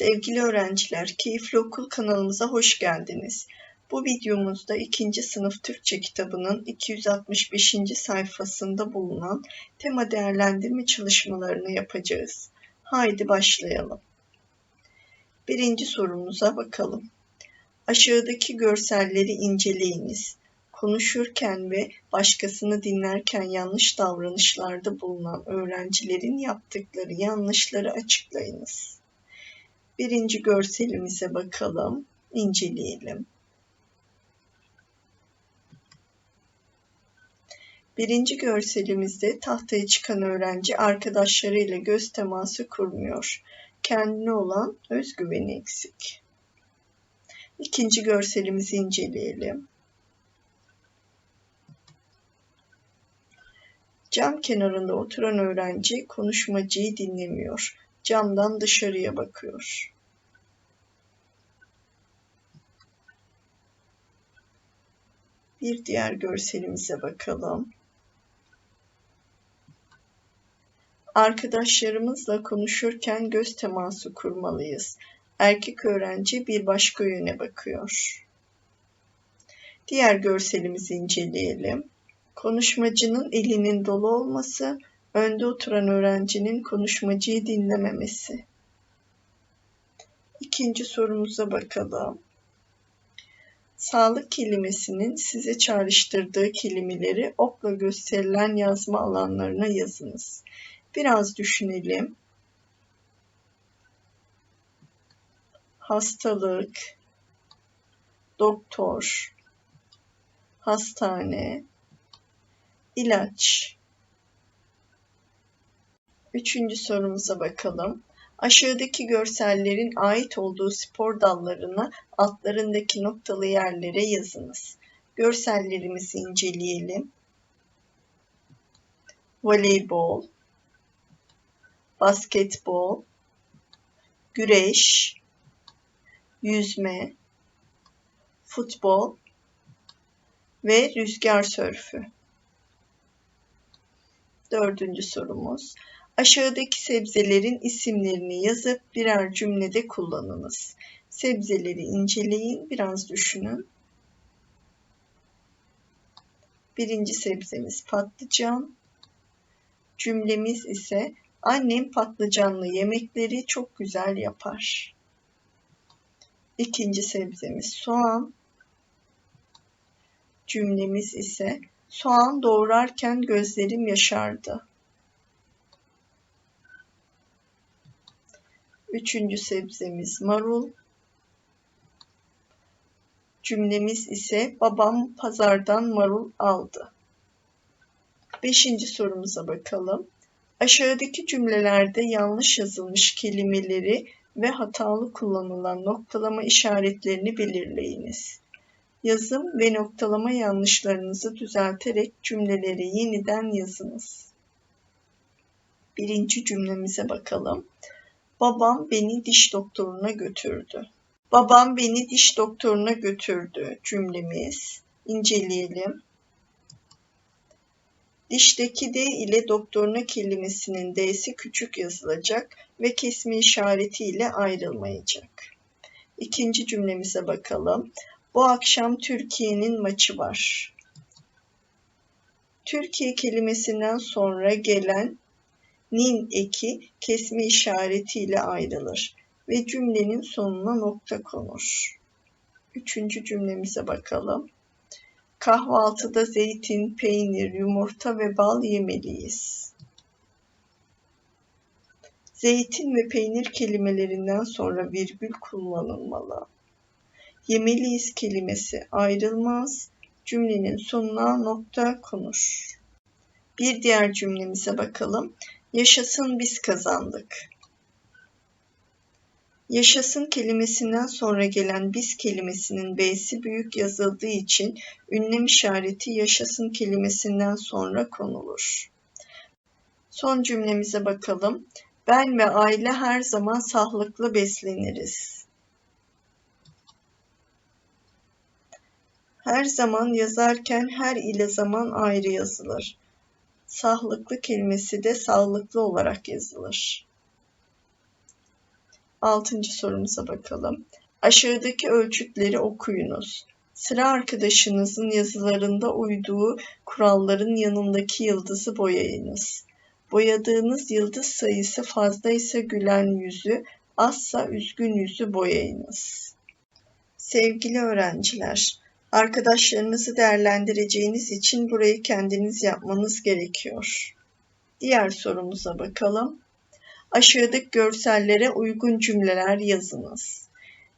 Sevgili öğrenciler, Keyifli Okul kanalımıza hoş geldiniz. Bu videomuzda 2. sınıf Türkçe kitabının 265. sayfasında bulunan tema değerlendirme çalışmalarını yapacağız. Haydi başlayalım. Birinci sorumuza bakalım. Aşağıdaki görselleri inceleyiniz. Konuşurken ve başkasını dinlerken yanlış davranışlarda bulunan öğrencilerin yaptıkları yanlışları açıklayınız. Birinci görselimize bakalım, inceleyelim. Birinci görselimizde tahtaya çıkan öğrenci arkadaşlarıyla göz teması kurmuyor. Kendine olan özgüveni eksik. İkinci görselimizi inceleyelim. Cam kenarında oturan öğrenci konuşmacıyı dinlemiyor. Camdan dışarıya bakıyor. Bir diğer görselimize bakalım. Arkadaşlarımızla konuşurken göz teması kurmalıyız. Erkek öğrenci bir başka yöne bakıyor. Diğer görselimizi inceleyelim. Konuşmacının elinin dolu olması, önde oturan öğrencinin konuşmacıyı dinlememesi. İkinci sorumuza bakalım. Sağlık kelimesinin size çağrıştırdığı kelimeleri okla gösterilen yazma alanlarına yazınız. Biraz düşünelim. Hastalık, doktor, hastane, ilaç. Üçüncü sorumuza bakalım. Aşağıdaki görsellerin ait olduğu spor dallarına altlarındaki noktalı yerlere yazınız. Görsellerimizi inceleyelim. Voleybol, basketbol, güreş, yüzme, futbol ve rüzgar sörfü. Dördüncü sorumuz. Aşağıdaki sebzelerin isimlerini yazıp birer cümlede kullanınız. Sebzeleri inceleyin, biraz düşünün. Birinci sebzemiz patlıcan. Cümlemiz ise annem patlıcanlı yemekleri çok güzel yapar. İkinci sebzemiz soğan. Cümlemiz ise soğan doğrarken gözlerim yaşardı. Üçüncü sebzemiz marul. Cümlemiz ise babam pazardan marul aldı. Beşinci sorumuza bakalım. Aşağıdaki cümlelerde yanlış yazılmış kelimeleri ve hatalı kullanılan noktalama işaretlerini belirleyiniz. Yazım ve noktalama yanlışlarınızı düzelterek cümleleri yeniden yazınız. Birinci cümlemize bakalım. Babam beni diş doktoruna götürdü. Babam beni diş doktoruna götürdü cümlemiz. İnceleyelim. Dişteki D ile doktoruna kelimesinin D'si küçük yazılacak ve kesme işareti ile ayrılmayacak. İkinci cümlemize bakalım. Bu akşam Türkiye'nin maçı var. Türkiye kelimesinden sonra gelen nin eki kesme işaretiyle ayrılır ve cümlenin sonuna nokta konur. Üçüncü cümlemize bakalım. Kahvaltıda zeytin, peynir, yumurta ve bal yemeliyiz. Zeytin ve peynir kelimelerinden sonra virgül kullanılmalı. Yemeliyiz kelimesi ayrılmaz, cümlenin sonuna nokta konur. Bir diğer cümlemize bakalım. Yaşasın biz kazandık. Yaşasın kelimesinden sonra gelen biz kelimesinin B'si büyük yazıldığı için ünlem işareti yaşasın kelimesinden sonra konulur. Son cümlemize bakalım. Ben ve aile her zaman sağlıklı besleniriz. Her zaman yazarken her ile zaman ayrı yazılır. Sağlıklı kelimesi de sağlıklı olarak yazılır. Altıncı sorumuza bakalım. Aşağıdaki ölçütleri okuyunuz. Sıra arkadaşınızın yazılarında uyduğu kuralların yanındaki yıldızı boyayınız. Boyadığınız yıldız sayısı fazla ise gülen yüzü, azsa üzgün yüzü boyayınız. Sevgili öğrenciler, arkadaşlarınızı değerlendireceğiniz için burayı kendiniz yapmanız gerekiyor. Diğer sorumuza bakalım. Aşağıdaki görsellere uygun cümleler yazınız.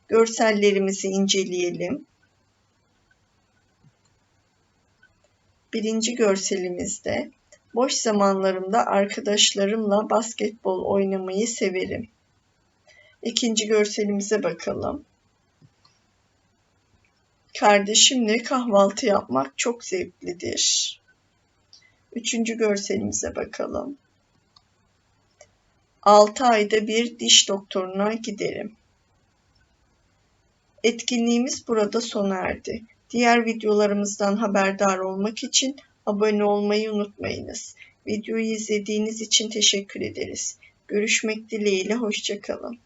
Görsellerimizi inceleyelim. Birinci görselimizde boş zamanlarımda arkadaşlarımla basketbol oynamayı severim. İkinci görselimize bakalım. Kardeşimle kahvaltı yapmak çok zevklidir. Üçüncü görselimize bakalım. 6 ayda bir diş doktoruna giderim. Etkinliğimiz burada sona erdi. Diğer videolarımızdan haberdar olmak için abone olmayı unutmayınız. Videoyu izlediğiniz için teşekkür ederiz. Görüşmek dileğiyle, hoşçakalın.